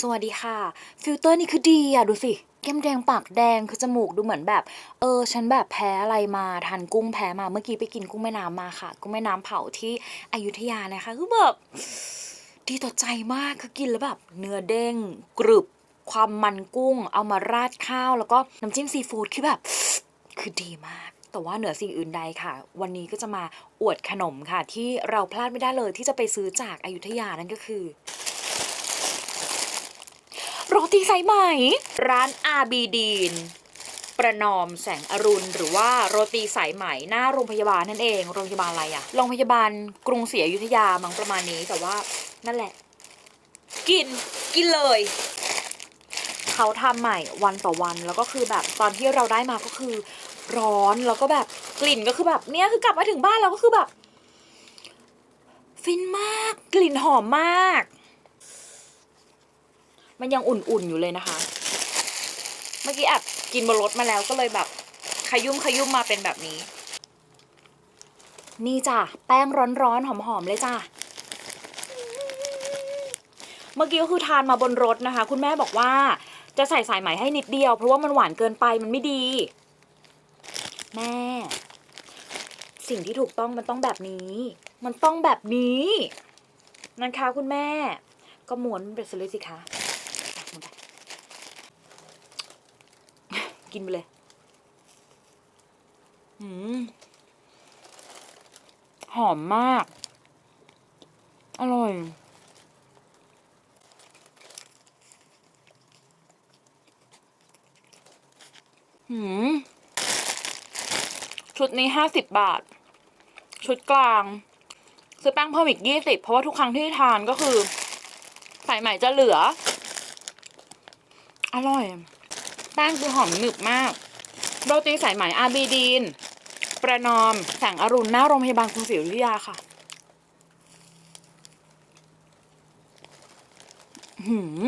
สวัสดีค่ะ ฟิลเตอร์นี่คือดีอะ ดูสิ แก้มแดงปากแดงคือจมูกดูเหมือนแบบ เออ ฉันแบบแพ้อะไรมาทานกุ้งแพ้มาเมื่อกี้ไปกินกุ้งแม่น้ำมาค่ะ กุ้งแม่น้ำเผาที่อยุธยานะคะ คือแบบ ดีต่อใจมากคือกินแล้วแบบ เนื้อเด้งกรึบ ความมันกุ้ง เอามาราดข้าว แล้วก็น้ำจิ้มซีฟู้ดคือแบบ คือดีมากแต่ว่าเหนือสิ่งอื่นใดค่ะ วันนี้ก็จะมาอวดขนมค่ะ ที่เราพลาดไม่ได้เลยที่จะไปซื้อจากอายุทยานั่นก็คือ โรตีสายไหม ร้านอาบีดีน ประนอมแสงอรุณ หรือว่าโรตีสายไหมหน้าโรงพยาบาลนั่นเอง โรงพยาบาลอะไรอะโรงพยาบาลกรุงศรีอยุธยามั้งประมาณนี้แต่ว่านั่นแหละ กินกินเลย เขาทำใหม่วันต่อวันแล้วก็คือแบบตอนที่เราได้มาก็คือ ร้อนแล้วก็แบบกลิ่นก็คือแบบเนี้ยคือกลับมาถึงบ้านเราก็คือแบบ ฟินมากกลิ่นหอมมาก มันยังอุ่นๆอยู่เลยนะคะ เมื่อกี้แอบกินบนรถมาแล้วก็เลยแบบขยุ่มขยุ่มมาเป็นแบบนี้ นี่จ้ะแป้งร้อนๆหอมๆเลยจ้ะเมื่อกี้ก็คือทานมาบนรถนะคะ คุณแม่บอกว่าจะใส่สายไหมให้นิดเดียว เพราะว่ามันหวานเกินไปมันไม่ดี แม่ สิ่งที่ถูกต้องมันต้องแบบนี้ มันต้องแบบนี้ นะคะคุณแม่ ก็ม้วนไปเลยสิคะม้วนไป กินไปเลยหืมหอมมาก อร่อยหืมชุดนี้ห้าสิบบาท ชุดกลาง ซื้อแป้งเพิ่มอีกยี่สิบเพราะว่าทุกครั้งที่ทานก็คือ ใสายใหม่จะเหลือ อร่อย แป้งคือหอมหนึบมากโรตีสายไหมอาบีดีน ประนอมแสงอรุณหน้าโรงพยาบาลกรุงศรีอยุธยาค่ะหืม